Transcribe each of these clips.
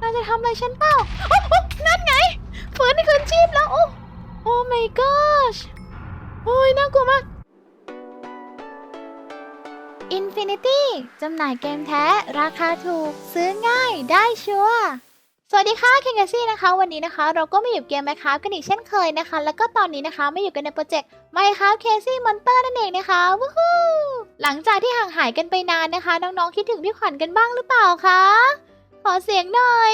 นายจะทำอะไรฉันเปล่าโอ๊ะโอ๊ะนั่นไงฟื้นคืนชีพแล้ว โอ้โอ้ my gosh โอ้ยน่ากลัวมาก Infinity จำหน่ายเกมแท้ ราคาถูก ซื้อง่ายได้ชัวร์สวัสดีค่ะเคงกซี่นะคะ วันนี้นะคะ เราก็มาอยู่เกม Minecraft กันอีกเช่นเคยนะคะ แล้วก็ตอนนี้นะคะมาอยู่กันในโปรเจกต์ Minecraft Casey Monster นั่นเองนะคะวู้ฮู้หลังจากที่ห่างหายกันไปนานนะคะ น้องๆคิดถึงพี่ขวัญกันบ้างหรือเปล่าคะ อเสียงหน่อย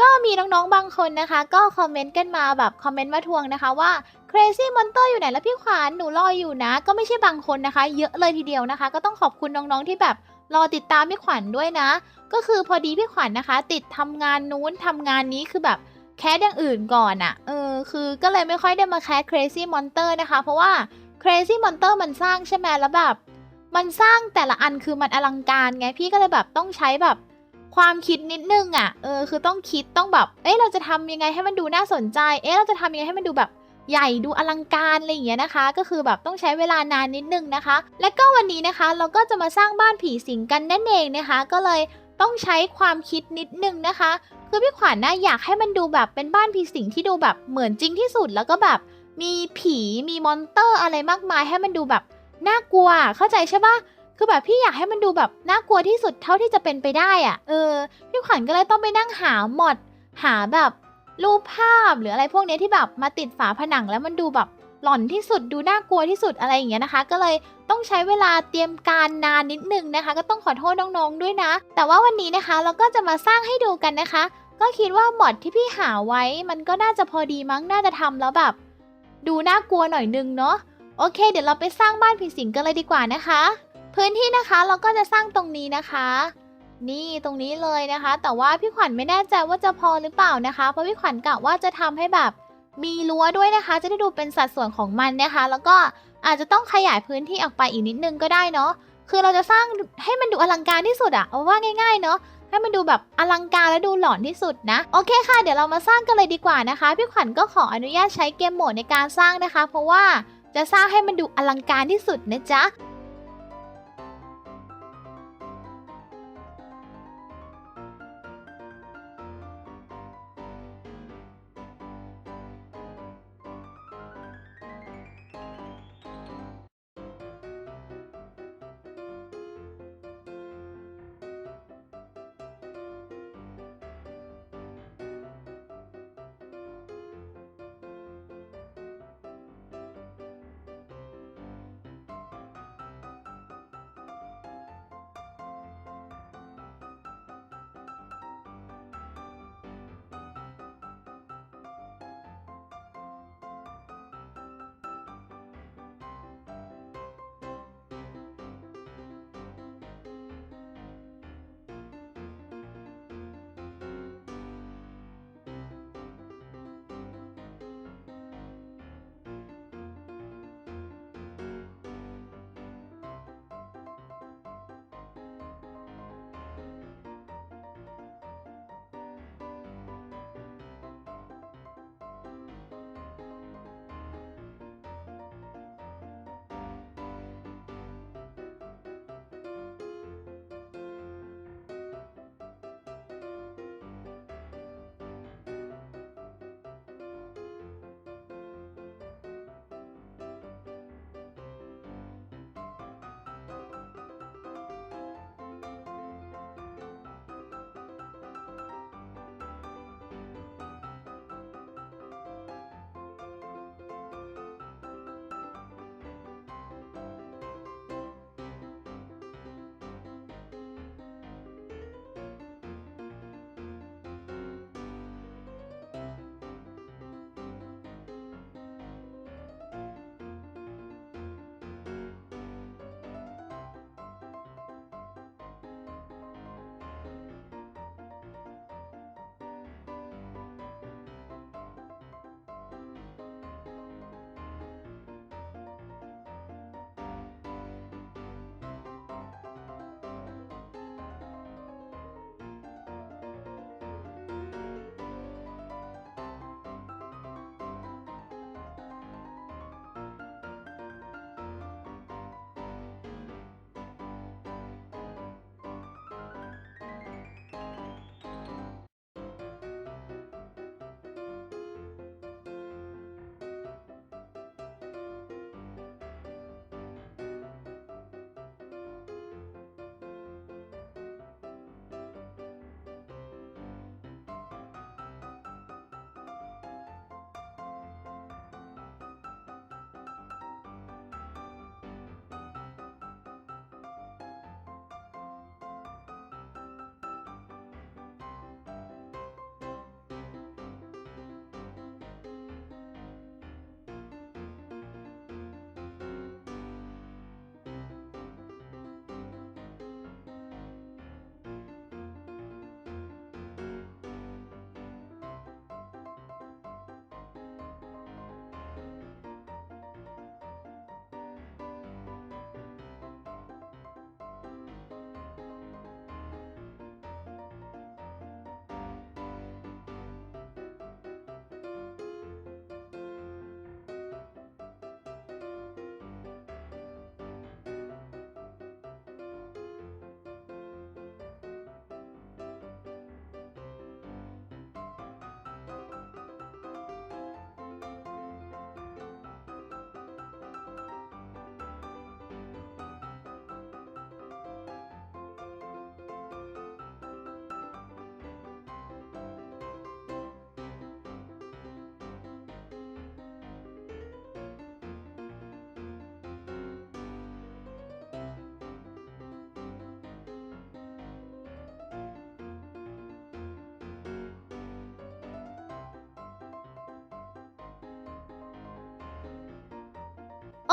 ก็มีน้องๆบางคนนะคะ ก็คอมเมนต์กันมาแบบคอมเมนต์มาทวงนะคะว่า Crazy Monster อยู่ไหนแล้วพี่ขวัญหนูรออยู่นะ ก็ไม่ใช่บางคนนะคะ เยอะเลยทีเดียวนะคะ ก็ต้องขอบคุณน้องๆที่แบบรอติดตามพี่ขวัญด้วยนะ ก็คือพอดีพี่ขวัญนะคะ ติดทำงานนู้นทำงานนี้คือแบบแคสอย่างอื่นก่อนอะเออ คือก็เลยไม่ค่อยได้มาแคส Crazy Monster นะคะ เพราะว่า Crazy Monster มันสร้างใช่ไหมแล้วแบบ มันสร้างแต่ละอันคือมันอลังการไง พี่ก็เลยแบบต้องใช้แบบ ความคิดนิดนึงอะ่ะเออคือต้องคิดต้องแบบ เอ๊ะเราจะทำยังไงให้มันดูน่าสนใจ เอ๊ะเราจะทำยังไงให้มันดูแบบใหญ่ดูอลังการอะไรอย่างเงี้ยนะคะ ก็คือแบบต้องใช้เวลานานนิดนึงนะคะ และก็วันนี้นะคะ เราก็จะมาสร้างบ้านผีสิงกันนั่นเองนะคะ ก็เลยต้องใช้ความคิดนิดนึงนะคะ คือพี่ขวัญนะอยากให้มันดูแบบเป็นบ้านผีสิงที่ดูแบบเหมือนจริงที่สุดแล้วก็แบบ มีผีมีมอนเตอร์อะไรมากมายให้มันดูแบบน่ากลัวเข้าใจใช่ปะ คือแบบพี่อยากให้มันดูแบบน่ากลัวที่สุดเท่าที่จะเป็นไปได้อะ่ะ เออ พี่ขวัญก็เลยต้องไปนั่งหาหมด หาแบบรูปภาพหรืออะไรพวกนี้ที่แบบมาติดฝาผนังแล้วมันดูแบบหลอนที่สุดดูน่ากลัวที่สุดอะไรอย่างเงี้ยนะคะ ก็เลยต้องใช้เวลาเตรียมการนานนิดนึงนะคะ ก็ต้องขอโทษน้องๆด้วยนะ แต่ว่าวันนี้นะคะเราก็จะมาสร้างให้ดูกันนะคะ ก็คิดว่าหมดที่พี่หาไว้ มันก็น่าจะพอดีมั้งน่าจะทำแล้วแบบ ดูน่ากลัวหน่อยนึงเนาะโอเค เดี๋ยวเราไปสร้างบ้านผีสิงกันเลยดีกว่านะคะ พื้นที่นะคะเราก็จะสร้างตรงนี้นะคะ นี่ตรงนี้เลยนะคะ แต่ว่าพี่ขวัญไม่แน่ใจว่าจะพอหรือเปล่านะคะ เพราะพี่ขวัญกะว่าจะทำให้แบบมีรั้วด้วยนะคะ จะได้ดูเป็นสัดส่วนของมันนะคะ แล้วก็อาจจะต้องขยายพื้นที่ออกไปอีกนิดนึงก็ได้เนาะคือเราจะสร้างให้มันดูอลังการที่สุดอะเอาว่าง่าย ๆ เนาะให้มันดูแบบอลังการและดูหลอนที่สุดนะโอเคค่ะ เดี๋ยวเรามาสร้างกันเลยดีกว่านะคะ พี่ขวัญก็ขออนุญาตใช้เกมโหมดในการสร้างนะคะ เพราะว่าจะสร้างให้มันดูอลังการที่สุดนะจ๊ะ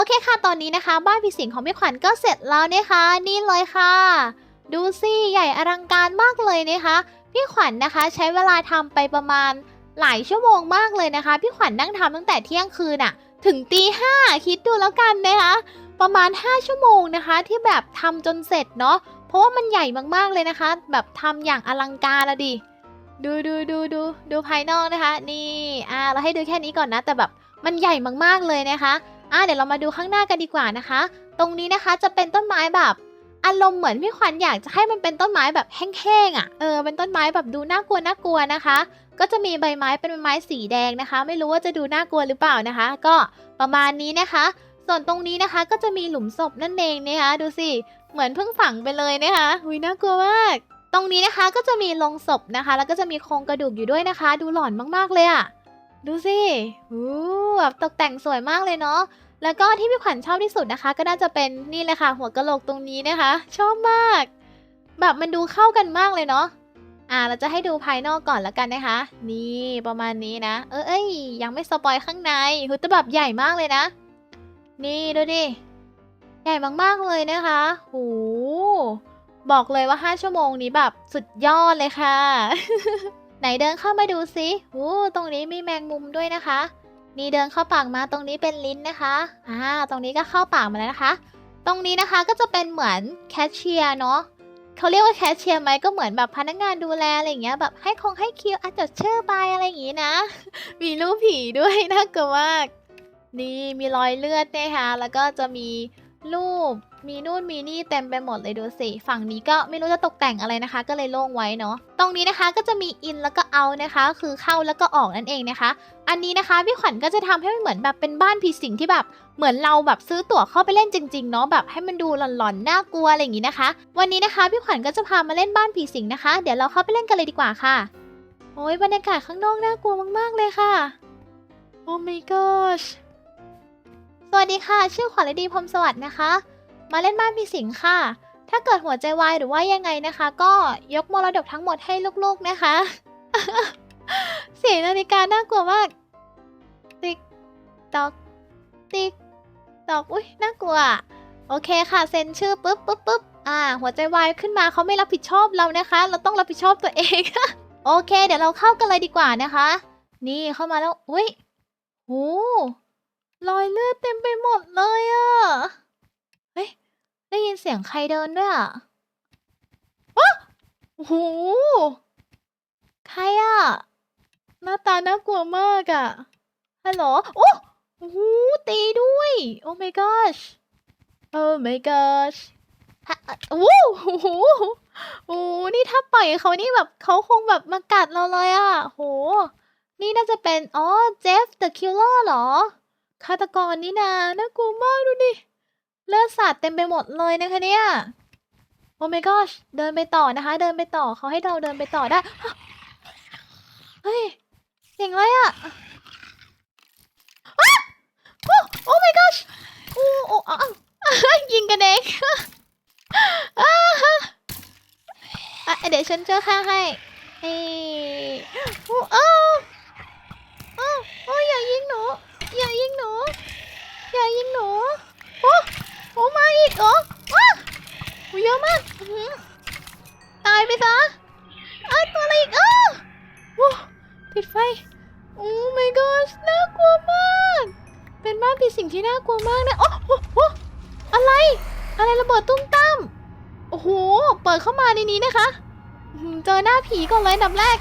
เคค่ะตอนนี้นะคะ บ้านผีสิงของพี่ขวัญก็เสร็จแล้วนะคะ นี่เลยค่ะ ดูสิใหญ่อลังการมากเลยนะคะพี่ขวัญนะคะ ใช้เวลาทำไปประมาณหลายชั่วโมงมากเลยนะคะ พี่ขวัญนั่งทำตั้งแต่เที่ยงคืนอะถึงตีห้าคิดดูแล้วกันนะคะ ประมาณ 5 ชั่วโมงนะคะ ที่แบบทำจนเสร็จเนาะเพราะว่ามันใหญ่มากๆเลยนะคะ แบบทำอย่างอลังการละดิดูดูดูดูดูภายนอกนะคะ นี่อ่าเราให้ดูแค่นี้ก่อนนะ แต่แบบมันใหญ่มากๆเลยนะคะ อ่าเดี๋ยวเรามาดูข้างหน้ากันดีกว่านะคะ ตรงนี้นะคะจะเป็นต้นไม้แบบอารมณ์เหมือนพี่ขวัญอยากจะให้มันเป็นต้นไม้แบบแห้งๆอะ เออ เป็นต้นไม้แบบดูน่ากลัวน่ากลัวนะคะ ก็จะมีใบไม้เป็นใบไม้สีแดงนะคะ ไม่รู้ว่าจะดูน่ากลัวหรือเปล่านะคะ ก็ประมาณนี้นะคะ ส่วนตรงนี้นะคะก็จะมีหลุมศพนั่นเองนะคะ ดูสิ เหมือนเพิ่งฝังไปเลยนะคะหุยน่ากลัวมาก ตรงนี้นะคะก็จะมีลงศพนะคะ แล้วก็จะมีโครงกระดูกอยู่ด้วยนะคะ ดูหลอนมากๆเลยอะ่ะ ดูสิอู้แบบตกแต่งสวยมากเลยเนาะ แล้วก็ที่พี่ขวัญชอบที่สุดนะคะ ก็น่าจะเป็นนี่เลยค่ะ หัวกะโหลกตรงนี้นะคะ ชอบมาก แบบมันดูเข้ากันมากเลยเนาะ อ่า เราจะให้ดูภายนอกก่อนแล้วกันนะคะ นี่ประมาณนี้นะ เออเอ้ย ยังไม่สปอยข้างในหุยแต่แบบใหญ่มากเลยนะ นี่ดูดิ ใหญ่มากๆเลยนะคะโหบอกเลยว่า 5 ชั่วโมงนี้แบบสุดยอดเลยค่ะ ไหนเดินเข้ามาดูสิโอ้ตรงนี้มีแมงมุมด้วยนะคะ นี่เดินเข้าปากมาตรงนี้เป็นลิ้นนะคะ อ่า ตรงนี้ก็เข้าปากมาแล้วนะคะ ตรงนี้นะคะก็จะเป็นเหมือนแคชเชียร์เนาะเขาเรียกว่าแคชเชียร์ไหมก็เหมือนแบบพนักงานดูแลอะไรอย่างเงี้ยแบบให้คงให้คิวอาจจดชื่อไปอะไรอย่างงี้นะ มีรูปผีด้วยน่ากลัวมาก นี่มีรอยเลือดนะคะแล้วก็จะมีรูป มีนู่นมีนี่เต็มไปหมดเลยดูสิ ฝั่งนี้ก็ไม่รู้จะตกแต่งอะไรนะคะ ก็เลยโล่งไว้เนาะ ตรงนี้นะคะก็จะมีอินแล้วก็เอานะคะ คือเข้าแล้วก็ออกนั่นเองนะคะ อันนี้นะคะพี่ขวัญก็จะทำให้มันเหมือนแบบเป็นบ้านผีสิงที่แบบเหมือนเราแบบซื้อตั๋วเข้าไปเล่นจริงๆเนาะแบบให้มันดูหลอนๆน่ากลัวอะไรอย่างนี้นะคะ วันนี้นะคะพี่ขวัญก็จะพามาเล่นบ้านผีสิงนะคะ เดี๋ยวเราเข้าไปเล่นกันเลยดีกว่าค่ะ โอ้ยบรรยากาศข้างนอกน่ากลัวมากๆเลยค่ะ โอ้ my gosh สวัสดีค่ะ ชื่อขวัญฤดีพรหมสวัสดิ์นะคะ มาเล่นบ้านผีสิงค่ะ ถ้าเกิดหัวใจวายหรือว่ายังไงนะคะ ก็ยกมรดกทั้งหมดให้ลูกๆนะคะ เสียงนาฬิกาน่ากลัวมาก ติ๊กตอก ติ๊กตอก อุ้ยน่ากลัว โอเคค่ะ เซ็นชื่อปุ๊บปุ๊บปุ๊บอ่า หัวใจวายขึ้นมาเขาไม่รับผิดชอบเรานะคะ เราต้องรับผิดชอบตัวเอง โอเค เดี๋ยวเราเข้ากันเลยดีกว่านะคะ นี่เข้ามาแล้ว อุ้ยโหรอยเลือดเต็มไปหมดเลยอะ ได้ยินเสียงใครเดินด้วยอะว้าโอ้โหใครอะ หน้าตาน่ากลัวมากอะ ฮัลโหล โอ้โอ้โหตีด้วย โอ้ my gosh โอ้ my gosh ฮะโอ้โหโอ้โหนี่ถ้าปล่อยเขานี่แบบเขาคงแบบมากัดเราเลยอะ โห นี่น่าจะเป็น อ๋อ เจฟ the killer เหรอ ฆาตกรนี่นา น่ากลัวมากดูดิ เลือดสาดเต็มไปหมดเลยนะคะเนี่ยโอ้ my gosh เดินไปต่อนะคะ เดินไปต่อเขาให้เราเดินไปต่อได้ เฮ้ยเสียงอะไรอะโอ้โอ้ my gosh โอ้โอ้ยิงกันเองอะเดี๋ยวฉันเจอข้าให้เฮ้ยโอ้อ้าวอ้โอ้อย่ายิงหนู อย่ายิงหนู อย่ายิงหนู โอ้โอ้มาอีกเหรอว้าโอ้เยอะมากอื้อหือตายไปซะอ้าวตัวอะไรอีกอ้าวโอ้ติดไฟ โอ้ my gosh น่ากลัวมาก เป็นบ้านผีสิงที่น่ากลัวมากนะ โอ้โหโอ้อะไร อะไรระเบิดตุ้มตั้ม โอ้โห เปิดเข้ามาในนี้นะคะอื้อหือเจอหน้าผีก่อนเลยอันดับแรก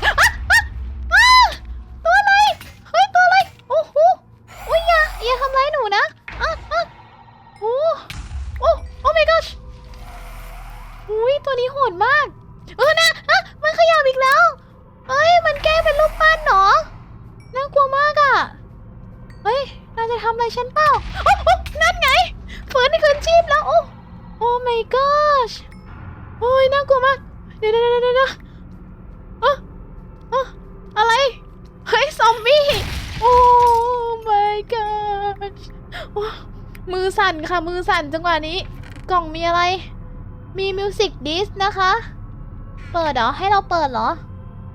เปล่าโอ้โอ้นั่นไงฟื้นคืนชีพแล้ว โอ้โอ้ my gosh โอ้ยน่ากลัวมาก เดี๋ยวเดี๋ยวเดี๋ยวเดี๋ยวเอะเอะอะไร เฮ้ย ซอมบี้ โอ้ my gosh โอ้มือสั่นค่ะ มือสั่นจังหวะนี้ กล่องมีอะไร มีมิวสิกดิสนะคะ เปิดเหรอ ให้เราเปิดเหรอ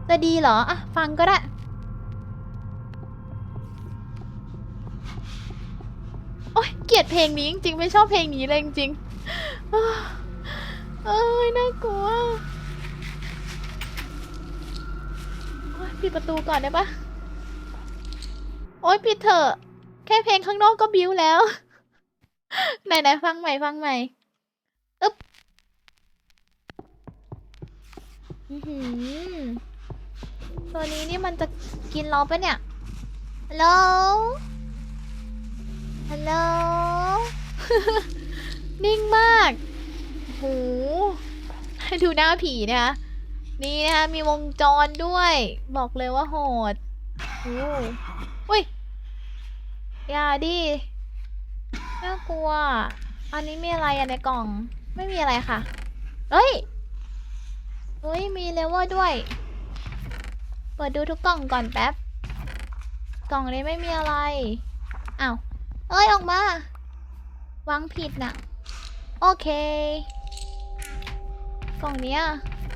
จะดีเหรอ อะ ฟังก็ได้ โโอ๊ย เกลียดเพลงนี้จริงๆ ไม่ชอบเพลงนี้เลยจริงๆเอ้ยน่ากลัวปิดประตูก่อนได้ปะโอ๊ยปิดเถอะ แค่เพลงข้างนอกก็บิ้วแล้ว ไหนๆฟังใหม่ฟังใหม่อึ๊บอื้อหือตัวนี้นี่มันจะกินเราปะเนี่ยฮัลโหล ฮัลโหล นิ่งมากโหให้ดูหน้าผีนะคะนี่นะคะมีวงจรด้วย บอกเลยว่าโหดโอ้ยอย่าดิน่ากลัว อันนี้มีอะไรอะในกล่อง ไม่มีอะไรค่ะเอ้ยเฮ้ย มีเลเวลด้วย เปิดดูทุกกล่องก่อนแป๊บ กล่องนี้ไม่มีอะไร อ้าว เอ้ย ออกมาวางผิดน่ะ โอเคกล่องเนี้ย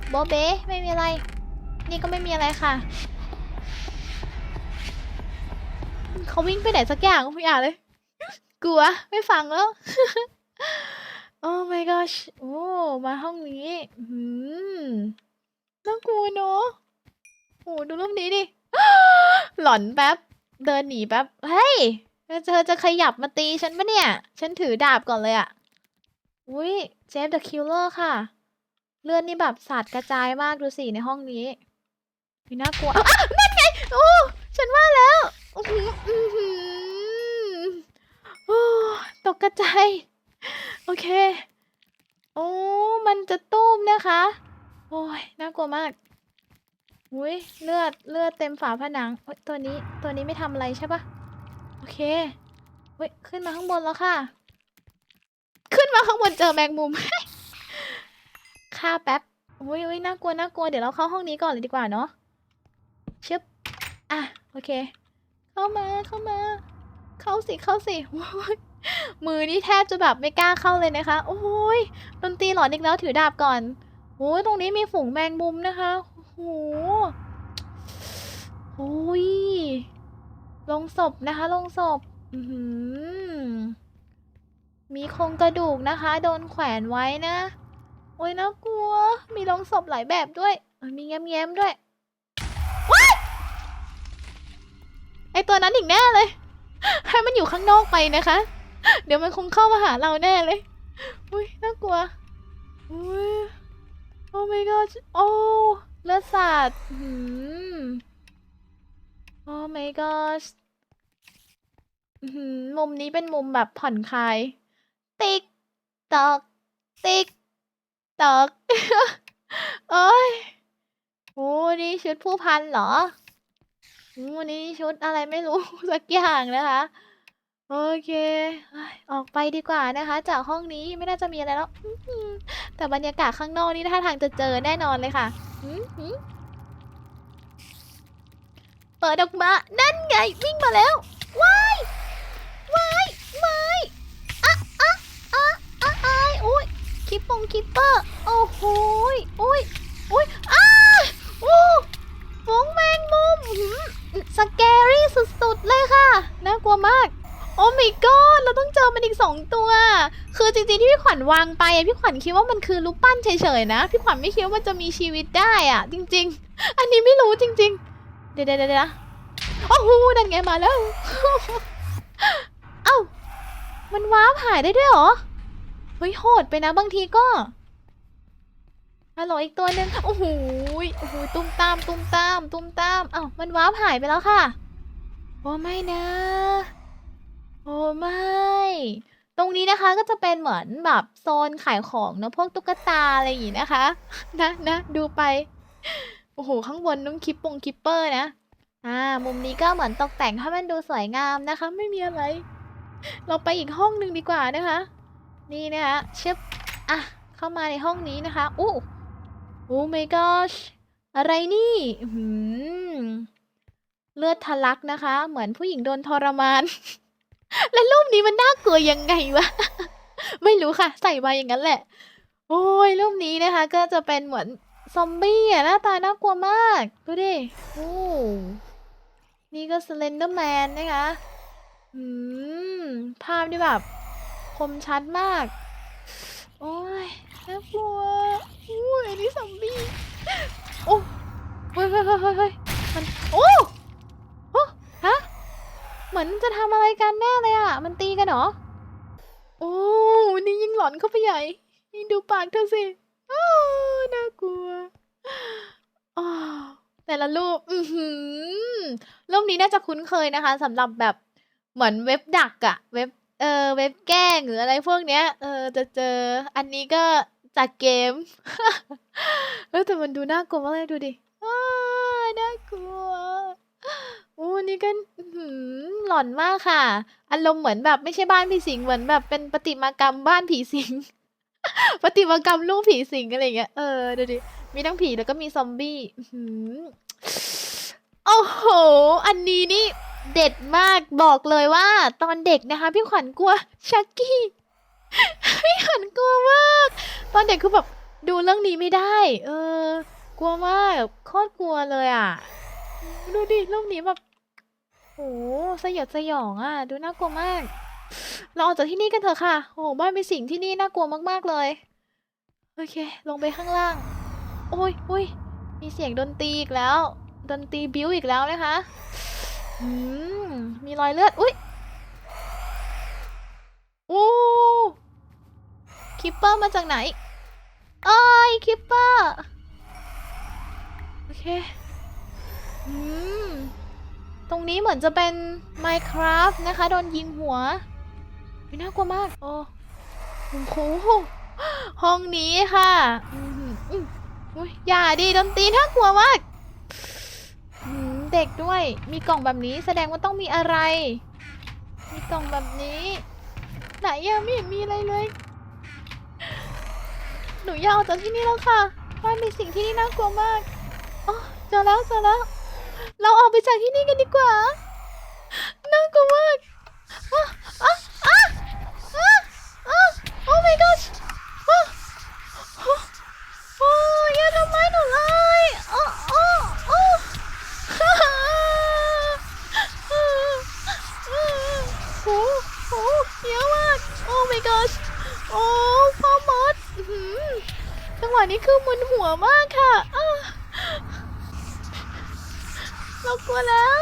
โบเบ้ไม่มีอะไร นี่ก็ไม่มีอะไรค่ะ เขาวิ่งไปไหนสักอย่างไม่อยากเลย กลัว ไม่ฟังแล้ว โอ้ my gosh โอ้ มาห้องนี้หืมน่ากลัวเนอะโอ้ดูรูปนี้ดิ หลอนแป๊บ เดินหนีแป๊บ เฮ้ย เธอจะขยับมาตีฉันปะเนี่ย ฉันถือดาบก่อนเลยอะอุ้ยเจฟเดอะคิลเลอร์ค่ะ เลือดนี่แบบสาดกระจายมากดูสิในห้องนี้มีน่ากลัวอ้าวนั่นไงโอ้ฉันว่าแล้วโอ้ตกกระจายโอเค โอ้ มันจะตุ้มนะคะ โอ้ย น่ากลัวมากอุ้ยเลือด เลือดเต็มฝาผนังตัวนี้ ตัวนี้ไม่ทำอะไรใช่ปะ โอเคเฮ้ยขึ้นมาข้างบนแล้วค่ะ ขึ้นมาข้างบนเจอแมงมุมฆ่าแป๊บอุ้ยอุ้ยน่ากลัวน่ากลัว เดี๋ยวเราเข้าห้องนี้ก่อนเลยดีกว่าเนาะชึบอะ โอเค เข้ามา เข้ามา เข้าสิ เข้าสิโอ้ยมือนี่แทบจะแบบไม่กล้าเข้าเลยนะคะ โอ้ยดนตรีหลอนอีกแล้วถือดาบก่อนโอ้ยตรงนี้มีฝูงแมงมุมนะคะ โอ้โหโอ้ย ลงศพนะคะลงศพมีโครงกระดูกนะคะ โดนแขวนไว้นะ โอ้ยน่ากลัว มีลงศพหลายแบบด้วย มีแง้มๆด้วยว้ายไอตัวนั้นอีกแน่เลย ให้มันอยู่ข้างนอกไปนะคะ เดี๋ยวมันคงเข้ามาหาเราแน่เลย อุ้ยน่ากลัวอุ้ยโอ้ my god โอ้เลือดสาดหืม โอ้ my god อื้อหือมุมนี้เป็นมุมแบบผ่อนคลาย ติ๊กตอก ติ๊กตอก โอ้ยโอ้นี่ชุดผู้พันเหรอโอ้นี่ชุดอะไรไม่รู้ สักอย่างนะคะ โอเคออกไปดีกว่านะคะ จากห้องนี้ไม่น่าจะมีอะไรแล้ว แต่บรรยากาศข้างนอกนี่ท่าทางจะเจอแน่นอนเลยค่ะ เปิดออกมา นั่นไงวิ่งมาแล้วว้ายว้ายไม่อะอะอะอะอายอุ้ยคิปปงคิปเปอร์โอ้โหยอุ้ยอุ้ยอ้าโอ้ฝูงแมงมุมสแกรี่สุดๆเลยค่ะ น่ากลัวมาก โอ้ my god เราต้องเจอมันอีกสองตัว คือจริงๆที่พี่ขวัญวางไปพี่ขวัญคิดว่ามันคือรูปปั้นเฉยๆนะ พี่ขวัญไม่คิดว่ามันจะมีชีวิตได้อะจริง ๆ อันนี้ไม่รู้จริง ๆ เดี๋ยวเดี๋ยวเดี๋ยวโอ้โหนั่นไงมาแล้ว เอ้า มันว้าร์ปหายได้ด้วยเหรอ เฮ้ยโหดไปนะบางทีก็ฮัลโหลอีกตัวหนึ่งโอ้โหโอ้โหตุ้มตามตุ้มตามตุ้มตามเอ้ามันว้าร์ปหายไปแล้วค่ะ โอ้ไม่นะ โอ้ไม่ ตรงนี้นะคะก็จะเป็นเหมือนแบบโซนขายของเนอะพวกตุ๊กตาอะไรอย่างงี้นะคะ นะนะดูไป โอ้โห ข้างบนน้องคิปปงคิปเปอร์นะ อ่า มุมนี้ก็เหมือนตกแต่งให้มันดูสวยงามนะคะ ไม่มีอะไร เราไปอีกห้องหนึ่งดีกว่านะคะ นี่นะคะเชึบอะ เข้ามาในห้องนี้นะคะโอ้โอ้ my gosh อะไรนี่หือเลือดทะลักนะคะ เหมือนผู้หญิงโดนทรมาน และรูปนี้มันน่ากลัวยังไงวะ ไม่รู้ค่ะ ใส่มาอย่างนั้นแหละ โอ้ยรูปนี้นะคะ ก็จะเป็นเหมือน ซอมบี้อะหน้าตาน่ากลัวมาก ดูดิ โอ้ นี่ก็สเลนเดอร์แมนนะคะอืม ภาพนี่แบบ คมชัดมาก โอ้ยน่ากลัวอุ้ยนนี้ซอมบี้ โอ้เฮ้ยเฮ้ยเฮ้ยเฮ้ยเฮ้ยมันโอ้โอ้ฮะ เหมือนจะทำอะไรกันแน่เลยอะ มันตีกันเหรอ โอ้ นี่ยิ่งหลอนเข้าไปใหญ่ นี่ดูปากเธอสิ โอ้ น่ากลัว แต่ละรูป อือหือรูปนี้น่าจะคุ้นเคยนะคะสำหรับแบบเหมือนเว็บดักอะเว็บเออเว็บแกล้งหรืออะไรพวกเนี้ย เออจะเจออันนี้ก็จากเกมเออแต่มันดูน่ากลัวมากเลยดูดิอ้าน่ากลัวโอ้นี่ก็หลอนมากค่ะ อารมณ์เหมือนแบบไม่ใช่บ้านผีสิงเหมือนแบบเป็นประติมากรรมบ้านผีสิงประติมากรรมลูกผีสิงอะไรเงี้ยเออดูดิ มีทั้งผีแล้วก็มีซอมบี้อ๋อโอ้โห อันนี้นี่เด็ดมากบอกเลยว่า ตอนเด็กนะคะ พี่ขวัญกลัวชักกี้ พี่ขวัญกลัวมาก ตอนเด็กคือแบบดูเรื่องนี้ไม่ได้ เออ กลัวมากโคตรกลัวเลยอะ ดูดิเรื่องนี้แบบโหสยดสยองอะ ดูน่ากลัวมาก เราออกจากที่นี่กันเถอะค่ะ โอ้โหบ้านเป็นสิ่งที่นี่น่ากลัวมากๆเลย โอเค ลงไปข้างล่าง โอ้ยโอ้ยมีเสียงดนตรีอีกแล้ว ดนตรีบิ้วอีกแล้วนะคะอืมมีรอยเลือด อุ้ยโอ้คิปเปอร์มาจากไหนเอ้ยคิปเปอร์ โอเค อืม ตรงนี้เหมือนจะเป็น Minecraft นะคะ โดนยิงหัวน่ากลัวมาก โอ้โอ้โหห้องนี้ค่ะ อุ๊ยอย่าดิดนตรีน่ากลัวมากอืมเด็กด้วย มีกล่องแบบนี้แสดงว่าต้องมีอะไร มีกล่องแบบนี้ ไหนยังไม่เห็นมีอะไรเลย หนูอยากออกจากที่นี่แล้วค่ะบ้านมีสิ่งที่นี่น่ากลัวมากอ๋อเจอแล้วเจอแล้ว เราออกไปจากที่นี่กันดีกว่า น่ากลัวมากอะอะอะอะอะ oh my gosh อะอะโอ้ยอย่าทำร้ายหนูเลยอ๋ออ๋ออ๋อฮ่าฮ่าฮ่าโอ้โหเยอะมาก oh my gosh โอ้พ่อมดอื้อหือจังหวะนี้คือมึน หัวมากค่ะเรากลัวแล้ว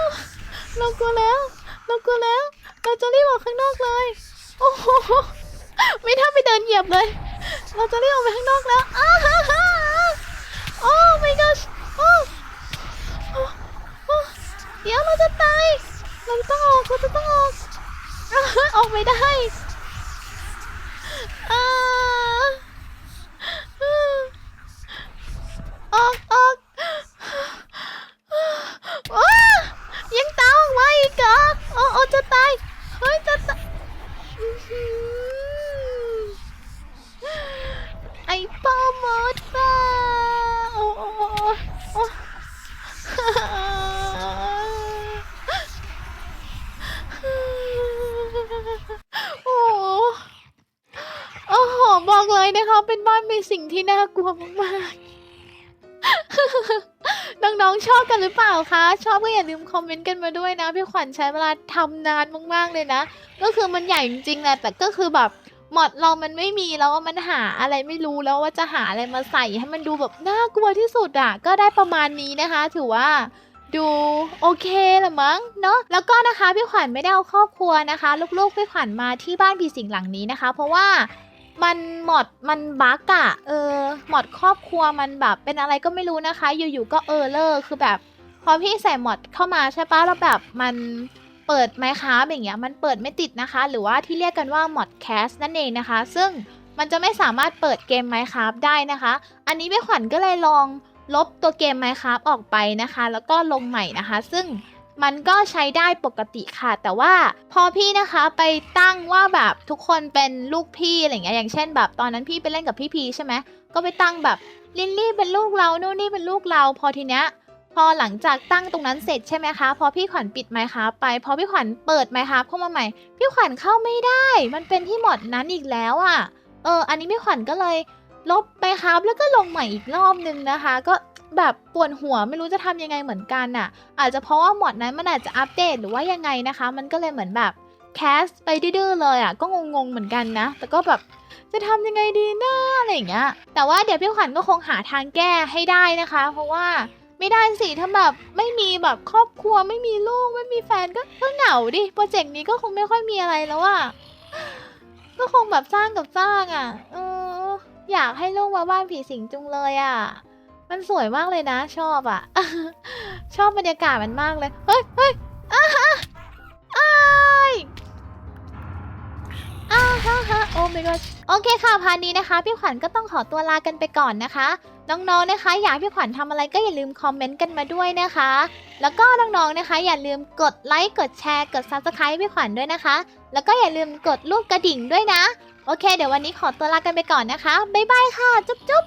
เรากลัวแล้ว เรากลัวแล้ว เราจะรีบออกข้างนอกเลย โอ้โห ไม่ท่าไปเดินเหยียบเลย เราจะรีบออกไปข้างนอกแล้วอ้าฮ่าฮ่าโอ้ my gosh โอ้โอ้เดี๋ยวเราจะตาย เราต้องออก เราจะต้องออก อออกไม่ได้อ่า อย่าลืมคอมเมนต์กันมาด้วยนะ พี่ขวัญใช้เวลาทำนานมากๆเลยนะ ก็คือมันใหญ่จริงๆแหละแต่ก็คือแบบหมอดเรามันไม่มีแล้วอะมันหาอะไรไม่รู้แล้วว่าจะหาอะไรมาใส่ให้มันดูแบบน่ากลัวที่สุดอะ ก็ได้ประมาณนี้นะคะ ถือว่าดูโอเคละมั้งเนาะแล้วก็นะคะพี่ขวัญไม่ได้เอาครอบครัวนะคะ ลูกๆพี่ขวัญมาที่บ้านผีสิงหลังนี้นะคะ เพราะว่ามันหมดมันบักอะเออหมดครอบครัวมันแบบเป็นอะไรก็ไม่รู้นะคะ อยู่ๆก็เออเลอร์คือแบบ พอพี่ใส่หมดเข้ามาใช่ปะแล้วแบบมันเปิดไมค์ค้าอย่างเงี้ยมันเปิดไม่ติดนะคะ หรือว่าที่เรียกกันว่า mod cast นั่นเองนะคะ ซึ่งมันจะไม่สามารถเปิดเกม Minecraft ได้นะคะ อันนี้พี่ขวัญก็เลยลองลบตัวเกม Minecraft ออกไปนะคะ แล้วก็ลงใหม่นะคะ ซึ่งมันก็ใช้ได้ปกติค่ะ แต่ว่าพอพี่นะคะไปตั้งว่าแบบทุกคนเป็นลูกพี่อะไรอย่างเงี้ยอย่างเช่น แบบตอนนั้นพี่ไปเล่นกับพี่พีใช่ไหมก็ไปตั้งแบบลินลี่เป็นลูกเรานู่นนี่เป็นลูกเรา พอทีเนี้ย พอหลังจากตั้งตรงนั้นเสร็จใช่ไหมคะ พอพี่ขวัญปิดไมค์ครับไป พอพี่ขวัญเปิดไมค์ครับเข้ามาใหม่ พี่ขวัญเข้าไม่ได้ มันเป็นที่หมดนั้นอีกแล้วอะ่ะ เออ อันนี้พี่ขวัญก็เลยลบไปครับแล้วก็ลงใหม่อีกรอบนึงนะคะ ก็แบบปวดหัวไม่รู้จะทำยังไงเหมือนกันน่ะ อาจจะเพราะว่าหมดนั้นมันอาจจะอัปเดตหรือว่ายังไงนะคะ มันก็เลยเหมือนแบบแคสไปดื้อเลยอะก็งงๆเหมือนกันนะ แต่ก็แบบจะทำยังไงดีนะอะไรอย่างเงี้ยแต่ว่าเดี๋ยวพี่ขวัญก็คงหาทางแก้ให้ได้นะคะ เพราะว่า ไม่ได้สิถ้าแบบไม่มีแบบครอบครัวไม่มีลูกไม่มีแฟนก็ก็เหงาดิโปรเจกต์นี้ก็คงไม่ค่อยมีอะไรแล้วอะก็คงแบบสร้างกับสร้างอะเออ อยากให้ลูกมาบ้านผีสิงจุงเลยอะมันสวยมากเลยนะ ชอบอะชอบบรรยากาศมันมากเลย เฮ้ยเฮ้ยอ้าอ้าย อ้าฮะฮะโอ้ my god โอเคค่ะพานี้นะคะ พี่ขวัญก็ต้องขอตัวลากันไปก่อนนะคะ น้องๆนะคะ อยากพี่ขวัญทำอะไรก็อย่าลืมคอมเมนต์กันมาด้วยนะคะ แล้วก็น้องๆนะคะ อย่าลืมกดไลค์กดแชร์กด subscribe พี่ขวัญด้วยนะคะ แล้วก็อย่าลืมกดลูกกระดิ่งด้วยนะ โอเค เดี๋ยววันนี้ขอตัวลากันไปก่อนนะคะบ๊ายบายค่ะจุ๊บจุ๊บ